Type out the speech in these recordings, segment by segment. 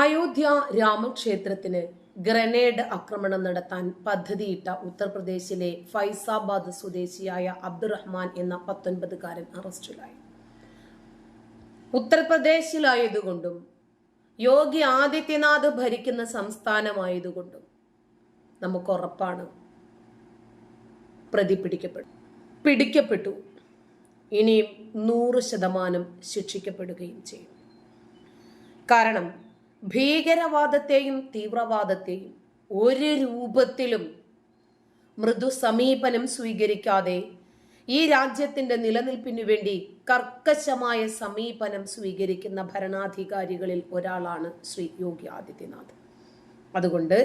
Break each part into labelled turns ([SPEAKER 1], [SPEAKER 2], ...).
[SPEAKER 1] Ayodhya രാമക്ഷേത്രത്തിന് grenade ആക്രമണം നടത്താൻ പദ്ധതിയിട്ട ഉത്തർപ്രദേശിലെ ഫൈസാബാദ് സ്വദേശിയായ അബ്ദുറഹ്മാൻ എന്ന പത്തൊൻപതുകാരൻ അറസ്റ്റിലായി. ഉത്തർപ്രദേശിലായതുകൊണ്ടും യോഗി ആദിത്യനാഥ് ഭരിക്കുന്ന സംസ്ഥാനമായതുകൊണ്ടും നമുക്ക് ഉറപ്പാണ് പ്രതി പിടിക്കപ്പെട്ടു പിടിക്കപ്പെട്ടു. ഇനിയും നൂറ് ശതമാനം ശിക്ഷിക്കപ്പെടുകയും ചെയ്യും. കാരണം ഭീകരവാദത്തെയും തീവ്രവാദത്തെയും ഒരു രൂപത്തിലും മൃദു സമീപനം സ്വീകരിക്കാതെ ഈ രാജ്യത്തിന്റെ നിലനിൽപ്പിനു വേണ്ടി കർക്കശമായ സമീപനം സ്വീകരിക്കുന്ന ഭരണാധികാരികളിൽ ഒരാളാണ് ശ്രീ യോഗി ആദിത്യനാഥ്. അതുകൊണ്ട്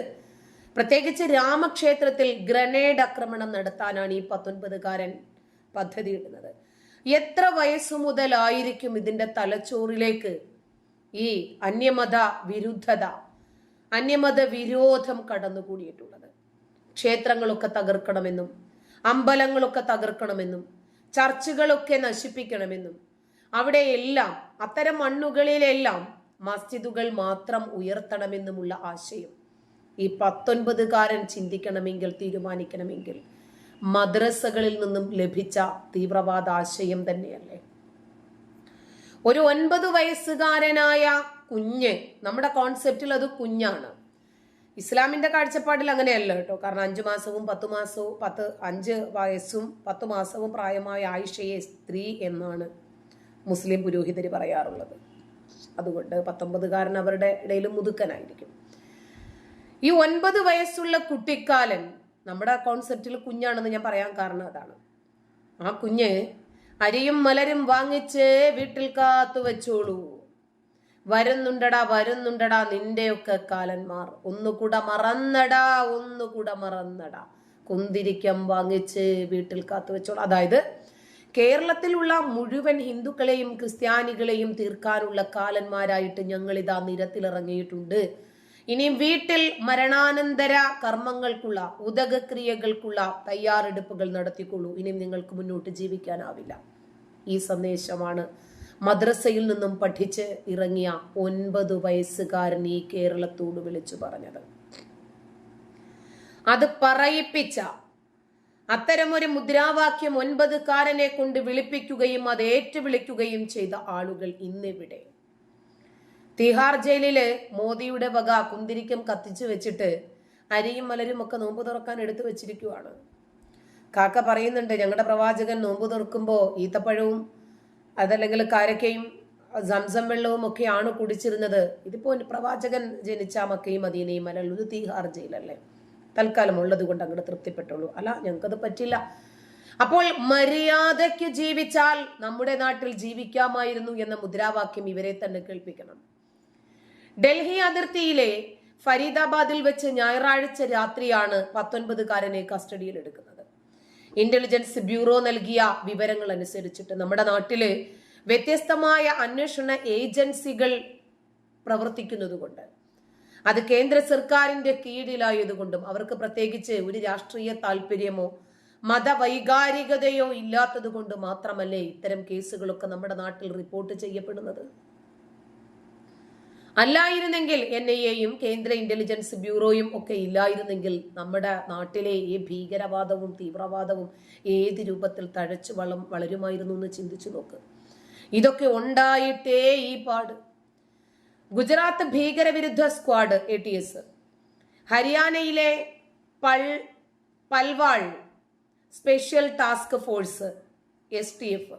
[SPEAKER 1] പ്രത്യേകിച്ച് രാമക്ഷേത്രത്തിൽ ഗ്രനേഡ് ആക്രമണം നടത്താനാണ് ഈ പത്തൊൻപതുകാരൻ പദ്ധതിയിടുന്നത്. എത്ര വയസ്സു മുതലായിരിക്കും ഇതിന്റെ തലച്ചോറിലേക്ക് ഈ അന്യമത വിരുദ്ധത അന്യമത വിരോധം കടന്നുകൂടിയിട്ടുള്ളത്. ക്ഷേത്രങ്ങളൊക്കെ തകർക്കണമെന്നും അമ്പലങ്ങളൊക്കെ തകർക്കണമെന്നും ചർച്ചുകളൊക്കെ നശിപ്പിക്കണമെന്നും അവിടെയെല്ലാം അത്തരം മണ്ണുകളിലെല്ലാം മസ്ജിദുകൾ മാത്രം ഉയർത്തണമെന്നുമുള്ള ആശയം ഈ പത്തൊൻപതുകാരൻ ചിന്തിക്കണമെങ്കിൽ തീരുമാനിക്കണമെങ്കിൽ മദ്രസകളിൽ നിന്നും ലഭിച്ച തീവ്രവാദ ആശയം തന്നെയല്ലേ? ഒരു ഒൻപത് വയസ്സുകാരനായ കുഞ്ഞ് നമ്മുടെ കോൺസെപ്റ്റിൽ അത് കുഞ്ഞാണ്. ഇസ്ലാമിന്റെ കാഴ്ചപ്പാടിൽ അങ്ങനെയല്ല കേട്ടോ. കാരണം അഞ്ചു മാസവും പത്ത് മാസവും പത്ത് അഞ്ച് വയസ്സും പത്ത് മാസവും പ്രായമായ ആയിഷയെ സ്ത്രീ എന്നാണ് മുസ്ലിം പുരോഹിതർ പറയാറുള്ളത്. അതുകൊണ്ട് പത്തൊമ്പതുകാരൻ അവരുടെ ഇടയിൽ മുതുക്കനായിരിക്കും. ഈ ഒൻപത് വയസ്സുള്ള കുട്ടിക്കാലൻ നമ്മുടെ കോൺസെപ്റ്റിൽ കുഞ്ഞാണെന്ന് ഞാൻ പറയാൻ കാരണം അതാണ്. ആ കുഞ്ഞ് അരിയും മലരും വാങ്ങിച്ച് വീട്ടിൽ കാത്തു വെച്ചോളൂ. വരുന്നുണ്ടടാ വരുന്നുണ്ടടാ നിന്റെയൊക്കെ കാലന്മാർ. ഒന്നുകൂടെ മറന്നടാ ഒന്നുകൂടെ മറന്നടാ. കുന്തിരിക്കം വാങ്ങിച്ച് വീട്ടിൽ കാത്തു വെച്ചോളൂ. അതായത് കേരളത്തിലുള്ള മുഴുവൻ ഹിന്ദുക്കളെയും ക്രിസ്ത്യാനികളെയും തീർക്കാനുള്ള കാലന്മാരായിട്ട് ഞങ്ങളിതാ നിരത്തിലിറങ്ങിയിട്ടുണ്ട്. ഇനി വീട്ടിൽ മരണാനന്തര കർമ്മങ്ങൾക്കുള്ള ഉദകക്രിയകൾക്കുള്ള തയ്യാറെടുപ്പുകൾ നടത്തിക്കൊള്ളൂ. ഇനി നിങ്ങൾക്ക് മുന്നോട്ട് ജീവിക്കാനാവില്ല. ഈ സന്ദേശമാണ് മദ്രസയിൽ നിന്നും പഠിച്ച് ഇറങ്ങിയ ഒൻപത് വയസ്സുകാരൻ ഈ കേരളത്തോട് വിളിച്ചു പറഞ്ഞത്. അത് പറയിപ്പിച്ച അത്തരമൊരു മുദ്രാവാക്യം ഒൻപതുകാരനെ കൊണ്ട് വിളിപ്പിക്കുകയും അത് ഏറ്റുവിളിക്കുകയും ചെയ്ത ആളുകൾ ഇന്നിവിടെ. തിഹാർ ജയിലിൽ മോദിയുടെ വക കുന്തിരിക്കം കത്തിച്ചു വെച്ചിട്ട് അരിയും മലരും ഒക്കെ നോമ്പ് തുറക്കാൻ എടുത്തു വെച്ചിരിക്കുവാണ്. കാക്ക പറയുന്നുണ്ട് ഞങ്ങളുടെ പ്രവാചകൻ നോമ്പ് തുറക്കുമ്പോൾ ഈത്തപ്പഴവും അതല്ലെങ്കിൽ കാരക്കയും സംസം വെള്ളവും ഒക്കെയാണ് കുടിച്ചിരുന്നത്. ഇതിപ്പോ പ്രവാചകൻ ജനിച്ച മക്കയും മദീനയും അല്ലല്ലോ ഇത് തീഹാർ ജയിലല്ലേ? തൽക്കാലം ഉള്ളത് കൊണ്ട് അങ്ങോട്ട് തൃപ്തിപ്പെട്ടുള്ളൂ അല്ല ഞങ്ങൾക്കത് പറ്റില്ല. അപ്പോൾ മര്യാദയ്ക്ക് ജീവിച്ചാൽ നമ്മുടെ നാട്ടിൽ ജീവിക്കാമായിരുന്നു എന്ന മുദ്രാവാക്യം ഇവരെ തന്നെ കേൾപ്പിക്കണം. ഡൽഹി അതിർത്തിയിലെ ഫരീദാബാദിൽ വെച്ച് ഞായറാഴ്ച രാത്രിയാണ് പത്തൊൻപതുകാരനെ കസ്റ്റഡിയിൽ എടുക്കുന്നത് ഇന്റലിജൻസ് ബ്യൂറോ നൽകിയ വിവരങ്ങൾ അനുസരിച്ചിട്ട് നമ്മുടെ നാട്ടിൽ വ്യത്യസ്തമായ അന്വേഷണ ഏജൻസികൾ പ്രവർത്തിക്കുന്നതുകൊണ്ട് അത് കേന്ദ്ര സർക്കാരിന്റെ കീഴിലായതുകൊണ്ടും അവർക്ക് പ്രത്യേകിച്ച് ഒരു രാഷ്ട്രീയ താല്പര്യമോ മതവൈകാരികതയോ ഇല്ലാത്തത് കൊണ്ട് മാത്രമല്ലേ ഇത്തരം കേസുകളൊക്കെ നമ്മുടെ നാട്ടിൽ റിപ്പോർട്ട് ചെയ്യപ്പെടുന്നത്? അല്ലായിരുന്നെങ്കിൽ എൻ ഐ എയും കേന്ദ്ര ഇന്റലിജൻസ് ബ്യൂറോയും ഒക്കെ ഇല്ലായിരുന്നെങ്കിൽ നമ്മുടെ നാട്ടിലെ ഈ ഭീകരവാദവും തീവ്രവാദവും ഏത് രൂപത്തിൽ തഴച്ചു വളം വളരുമായിരുന്നു എന്ന് ചിന്തിച്ചു നോക്ക്. ഇതൊക്കെ ഉണ്ടായിട്ടേ ഈ പാട്. ഗുജറാത്ത് ഭീകരവിരുദ്ധ സ്ക്വാഡ് എ ടി എസ് ഹരിയാനയിലെ പൾ Palwal special task force S T F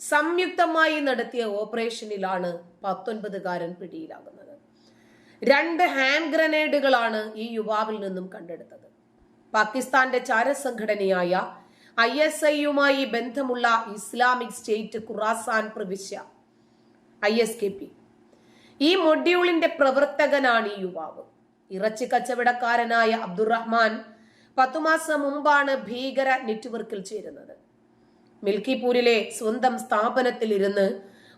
[SPEAKER 1] സംയുക്തമായി നടത്തിയ ഓപ്പറേഷനിലാണ് പത്തൊൻപതുകാരൻ പിടിയിലാകുന്നത്. രണ്ട് ഹാൻഡ് ഗ്രനേഡുകളാണ് ഈ യുവാവിൽ നിന്നും കണ്ടെടുത്തത്. പാകിസ്ഥാന്റെ ചാരസംഘടനയായ ഐ എസ് ഐയുമായി ബന്ധമുള്ള ഇസ്ലാമിക് സ്റ്റേറ്റ് ഖുറാസാൻ പ്രവിശ്യ ഐ എസ് കെ പി. ഈ മൊഡ്യൂളിന്റെ പ്രവർത്തകനാണ് ഈ യുവാവ്. ഇറച്ചി കച്ചവടക്കാരനായ അബ്ദുറഹ്മാൻ പത്തുമാസം മുമ്പാണ് ഭീകര നെറ്റ്വർക്കിൽ ചേരുന്നത്. മിൽക്കിപൂരിലെ സ്വന്തം സ്ഥാപനത്തിൽ ഇരുന്ന്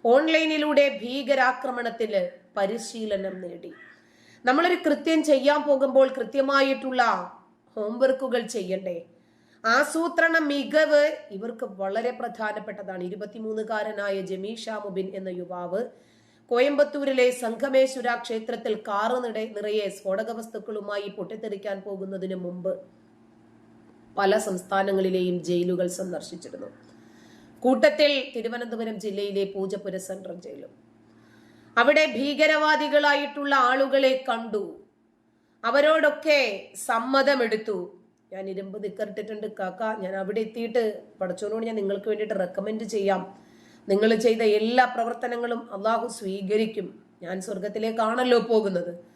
[SPEAKER 1] ഓൺലൈനിലൂടെ ഭീകരാക്രമണത്തിന് പരിശീലനം നേടി. നമ്മളൊരു കൃത്യം ചെയ്യാൻ പോകുമ്പോൾ കൃത്യമായിട്ടുള്ള ഹോംവർക്കുകൾ ചെയ്യണ്ടേ? ആസൂത്രണ മികവ് ഇവർക്ക് വളരെ പ്രധാനപ്പെട്ടതാണ്. ഇരുപത്തിമൂന്നുകാരനായ ജമീഷ മുബിൻ എന്ന യുവാവ് കോയമ്പത്തൂരിലെ സംഘമേശ്വര ക്ഷേത്രത്തിൽ കാറ് നിറയെ സ്ഫോടക വസ്തുക്കളുമായി പൊട്ടിത്തെറിക്കാൻ പോകുന്നതിന് മുമ്പ് പല സംസ്ഥാനങ്ങളിലെയും ജയിലുകൾ സന്ദർശിച്ചിരുന്നു. കൂട്ടത്തിൽ തിരുവനന്തപുരം ജില്ലയിലെ പൂജപ്പുര സെൻട്രൽ ജയിലും. അവിടെ ഭീകരവാദികളായിട്ടുള്ള ആളുകളെ കണ്ടു. അവരോടൊക്കെ സമ്മതമെടുത്തു. ഞാൻ ഇരുമ്പ് നിക്കറിട്ടിട്ടുണ്ട്. കാക്ക ഞാൻ അവിടെ എത്തിയിട്ട് പഠിച്ചോനോട് ഞാൻ നിങ്ങൾക്ക് വേണ്ടിയിട്ട് റെക്കമെൻഡ് ചെയ്യാം. നിങ്ങൾ ചെയ്ത എല്ലാ പ്രവർത്തനങ്ങളും അള്ളാഹു സ്വീകരിക്കും. ഞാൻ സ്വർഗത്തിലേക്കാണല്ലോ പോകുന്നത്.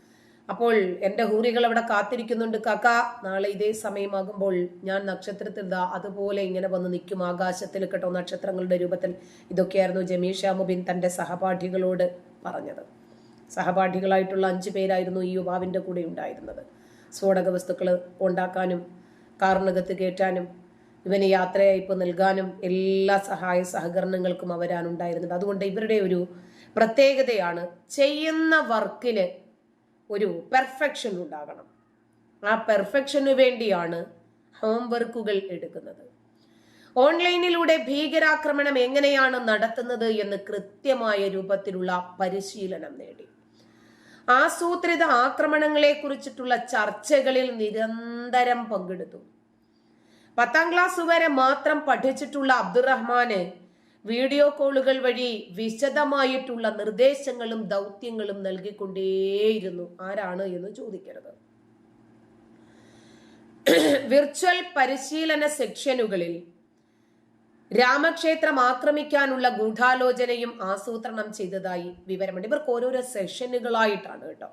[SPEAKER 1] അപ്പോൾ എന്റെ ഹൂറികൾ അവിടെ കാത്തിരിക്കുന്നുണ്ട് കാക്ക. നാളെ ഇതേ സമയമാകുമ്പോൾ ഞാൻ നക്ഷത്രത്തിൽ ദാ അതുപോലെ ഇങ്ങനെ വന്ന് നിൽക്കും. ആകാശത്തിൽ കേട്ടോ നക്ഷത്രങ്ങളുടെ രൂപത്തിൽ. ഇതൊക്കെയായിരുന്നു ജമീഷ മുബിൻ തന്റെ സഹപാഠികളോട് പറഞ്ഞത്. സഹപാഠികളായിട്ടുള്ള അഞ്ചു പേരായിരുന്നു ഈ യുവാവിന്റെ കൂടെ ഉണ്ടായിരുന്നത്. സ്ഫോടക വസ്തുക്കൾ ഉണ്ടാക്കാനും കാറിനകത്ത് കയറ്റാനും ഇവന് യാത്രയയപ്പ് നൽകാനും എല്ലാ സഹായ സഹകരണങ്ങൾക്കും അവരാണ് ഉണ്ടായിരുന്നത്. അതുകൊണ്ട് ഇവരുടെ ഒരു പ്രത്യേകതയാണ് ചെയ്യുന്ന വർക്കിന് ഒരു പെർഫെക്ഷൻ ഉണ്ടാകണം. ആ പെർഫെക്ഷന് വേണ്ടിയാണ് ഹോംവർക്കുകൾ എടുക്കുന്നത്. ഓൺലൈനിലൂടെ ഭീകരാക്രമണം എങ്ങനെയാണ് നടത്തുന്നത് എന്ന് കൃത്യമായ രൂപത്തിലുള്ള പരിശീലനം നേടി. ആസൂത്രിത ആക്രമണങ്ങളെ കുറിച്ചിട്ടുള്ള ചർച്ചകളിൽ നിരന്തരം പങ്കെടുത്തു. പത്താം ക്ലാസ് വരെ മാത്രം പഠിച്ചിട്ടുള്ള അബ്ദുറഹ്മാന് വീഡിയോ കോളുകൾ വഴി വിശദമായിട്ടുള്ള നിർദ്ദേശങ്ങളും ദൗത്യങ്ങളും നൽകിക്കൊണ്ടേയിരുന്നു. ആരാണ് എന്ന് ചോദിക്കരുത്. വിർച്വൽ പരിശീലന സെക്ഷനുകളിൽ രാമക്ഷേത്രം ആക്രമിക്കാനുള്ള ഗൂഢാലോചനയും ആസൂത്രണം ചെയ്തതായി വിവരമുണ്ട്. ഇവർക്ക് ഓരോരോ സെഷനുകളായിട്ടാണ് കേട്ടോ.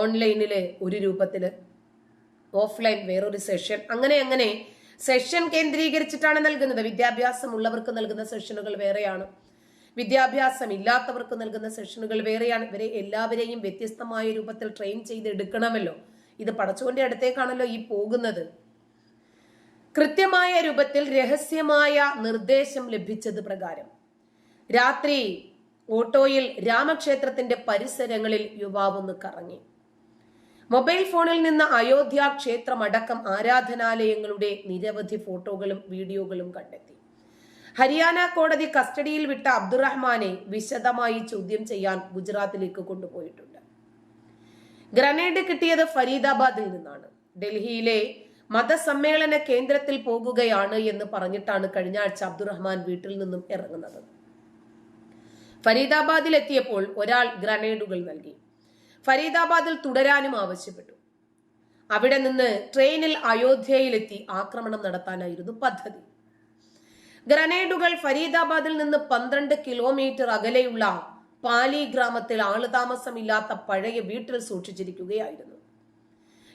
[SPEAKER 1] ഓൺലൈനിലെ ഒരു രൂപത്തിൽ ഓഫ്ലൈൻ വേറൊരു സെഷൻ അങ്ങനെ അങ്ങനെ സെഷൻ കേന്ദ്രീകരിച്ചിട്ടാണ് നൽകുന്നത്. വിദ്യാഭ്യാസം ഉള്ളവർക്ക് നൽകുന്ന സെഷനുകൾ വേറെയാണ്. വിദ്യാഭ്യാസം ഇല്ലാത്തവർക്ക് നൽകുന്ന സെഷനുകൾ വേറെയാണ്. ഇവരെ എല്ലാവരെയും വ്യത്യസ്തമായ രൂപത്തിൽ ട്രെയിൻ ചെയ്ത് എടുക്കണമല്ലോ ഇത് പടച്ചോന്റെ അടുത്തേക്കാണല്ലോ ഈ പോകുന്നത്. കൃത്യമായ രൂപത്തിൽ രഹസ്യമായ നിർദ്ദേശം ലഭിച്ചത് പ്രകാരം. രാത്രി ഓട്ടോയിൽ രാമക്ഷേത്രത്തിന്റെ പരിസരങ്ങളിൽ യുവാവ് ഒന്ന് കറങ്ങി. മൊബൈൽ ഫോണിൽ നിന്ന് അയോധ്യ ക്ഷേത്രം അടക്കം ആരാധനാലയങ്ങളുടെ നിരവധി ഫോട്ടോകളും വീഡിയോകളും കണ്ടെത്തി. ഹരിയാന കോടതി കസ്റ്റഡിയിൽ വിട്ട അബ്ദുറഹ്മാനെ വിശദമായി ചോദ്യം ചെയ്യാൻ ഗുജറാത്തിലേക്ക് കൊണ്ടുപോയിട്ടുണ്ട്. ഗ്രനേഡ് കിട്ടിയത് ഫരീദാബാദിൽ നിന്നാണ്. ഡൽഹിയിലെ മതസമ്മേളന കേന്ദ്രത്തിൽ പോകുകയാണ് എന്ന് പറഞ്ഞിട്ടാണ് കഴിഞ്ഞ ആഴ്ച അബ്ദുറഹ്മാൻ വീട്ടിൽ നിന്നും ഇറങ്ങുന്നത്. ഫരീദാബാദിൽ എത്തിയപ്പോൾ ഒരാൾ ഗ്രനേഡുകൾ നൽകി. ഫരീദാബാദിൽ തുടരാനും ആവശ്യപ്പെട്ടു. അവിടെ നിന്ന് ട്രെയിനിൽ അയോധ്യയിലെത്തി ആക്രമണം നടത്താനായിരുന്നു പദ്ധതി. ഗ്രനേഡുകൾ ഫരീദാബാദിൽ നിന്ന് പന്ത്രണ്ട് കിലോമീറ്റർ അകലെയുള്ള പാലി ഗ്രാമത്തിൽ ആളുതാമസമില്ലാത്ത പഴയ വീട്ടിൽ സൂക്ഷിച്ചിരിക്കുകയായിരുന്നു.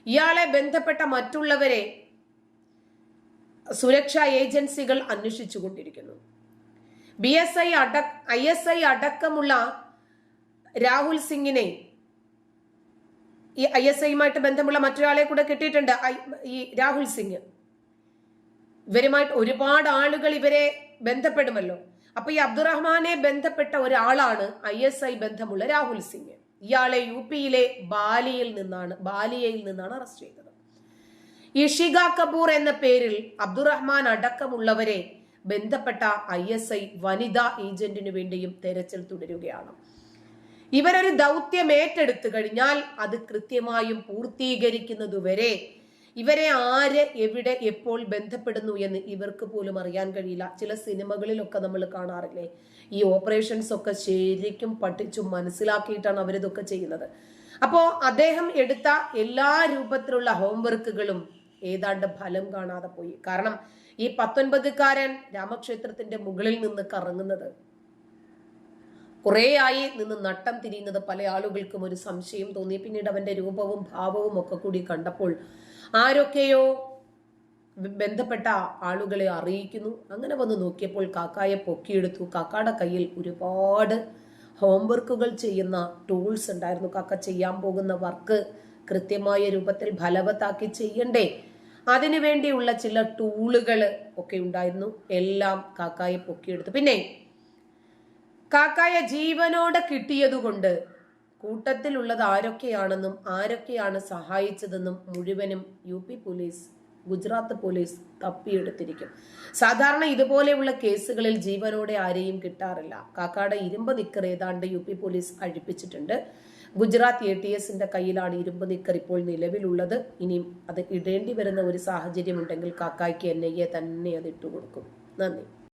[SPEAKER 1] ഇയാളെ ബന്ധപ്പെട്ട മറ്റുള്ളവരെ സുരക്ഷാ ഏജൻസികൾ അന്വേഷിച്ചുകൊണ്ടിരിക്കുന്നു. ബി എസ് ഐ അട ഐ എസ് ഐ അടക്കമുള്ള രാഹുൽ സിംഗിനെ ഈ ഐ എസ് ഐയുമായിട്ട് ബന്ധമുള്ള മറ്റൊരാളെ കൂടെ കിട്ടിയിട്ടുണ്ട്. ഈ രാഹുൽ സിംഗ്. ഇവരുമായിട്ട് ഒരുപാട് ആളുകൾ ഇവരെ ബന്ധപ്പെടുമല്ലോ. അപ്പൊ ഈ അബ്ദുറഹ്മാനെ ബന്ധപ്പെട്ട ഒരാളാണ് ഐ എസ് ഐ ബന്ധമുള്ള രാഹുൽ സിംഗ്. ഇയാളെ യു പിയിലെ ബാലിയിൽ നിന്നാണ് ബാലിയയിൽ നിന്നാണ് അറസ്റ്റ് ചെയ്തത്. ഇഷിക കപൂർ എന്ന പേരിൽ അബ്ദുറഹ്മാൻ അടക്കമുള്ളവരെ ബന്ധപ്പെട്ട ഐ എസ് ഐ വനിതാ ഏജന്റിനു വേണ്ടിയും തെരച്ചിൽ തുടരുകയാണ്. ഇവരൊരു ദൗത്യം ഏറ്റെടുത്തു കഴിഞ്ഞാൽ അത് കൃത്യമായും പൂർത്തീകരിക്കുന്നതുവരെ ഇവരെ ആര് എവിടെ എപ്പോൾ ബന്ധപ്പെടുന്നു എന്ന് ഇവർക്ക് പോലും അറിയാൻ കഴിയില്ല. ചില സിനിമകളിലൊക്കെ നമ്മൾ കാണാറില്ലേ? ഈ ഓപ്പറേഷൻസ് ഒക്കെ ശരിക്കും പഠിച്ചും മനസ്സിലാക്കിയിട്ടാണ് അവരിതൊക്കെ ചെയ്യുന്നത്. അപ്പോൾ അദ്ദേഹം എടുത്ത എല്ലാ രൂപത്തിലുള്ള ഹോംവർക്കുകളും ഏതാണ്ട് ഫലം കാണാതെ പോയി. കാരണം ഈ പത്തൊൻപതുകാരൻ രാമക്ഷേത്രത്തിന്റെ മുകളിൽ നിന്ന് കറങ്ങുന്നത് കുറേയായി നിന്ന് നട്ടം തിരിയുന്നത് പല ആളുകൾക്കും ഒരു സംശയം തോന്നി. പിന്നീട് അവന്റെ രൂപവും ഭാവവും ഒക്കെ കൂടി കണ്ടപ്പോൾ ആരൊക്കെയോ ബന്ധപ്പെട്ട ആളുകളെ അറിയിക്കുന്നു. അങ്ങനെ വന്ന് നോക്കിയപ്പോൾ കാക്കായെ പൊക്കിയെടുത്തു. കാക്കയുടെ കയ്യിൽ ഒരുപാട് ഹോംവർക്കുകൾ ചെയ്യുന്ന ടൂൾസ് ഉണ്ടായിരുന്നു. കാക്ക ചെയ്യാൻ പോകുന്ന വർക്ക് കൃത്യമായ രൂപത്തിൽ ഫലവത്താക്കി ചെയ്യണ്ടേ? അതിനുവേണ്ടിയുള്ള ചില ടൂളുകൾ ഒക്കെ ഉണ്ടായിരുന്നു. എല്ലാം കാക്കായെ പൊക്കിയെടുത്തു. പിന്നെ കാക്കായ ജീവനോടെ കിട്ടിയതുകൊണ്ട് കൂട്ടത്തിലുള്ളത് ആരൊക്കെയാണെന്നും ആരൊക്കെയാണ് സഹായിച്ചതെന്നും മുഴുവനും U P police Gujarat police തപ്പിയെടുത്തിരിക്കും. സാധാരണ ഇതുപോലെയുള്ള കേസുകളിൽ ജീവനോടെ ആരെയും കിട്ടാറില്ല. കാക്കാട് ഇരുമ്പ് നിക്കർ ഏതാണ്ട് യു പി പോലീസ് അഴിപ്പിച്ചിട്ടുണ്ട്. ഗുജറാത്ത് എ ടി എസിന്റെ കയ്യിലാണ് ഇരുമ്പ് നിക്കർ ഇപ്പോൾ നിലവിലുള്ളത്. ഇനിയും അത് ഇടേണ്ടി വരുന്ന ഒരു സാഹചര്യം ഉണ്ടെങ്കിൽ കാക്കായ്ക്ക് എൻ ഐ എ തന്നെ അത് ഇട്ടുകൊടുക്കും. നന്ദി.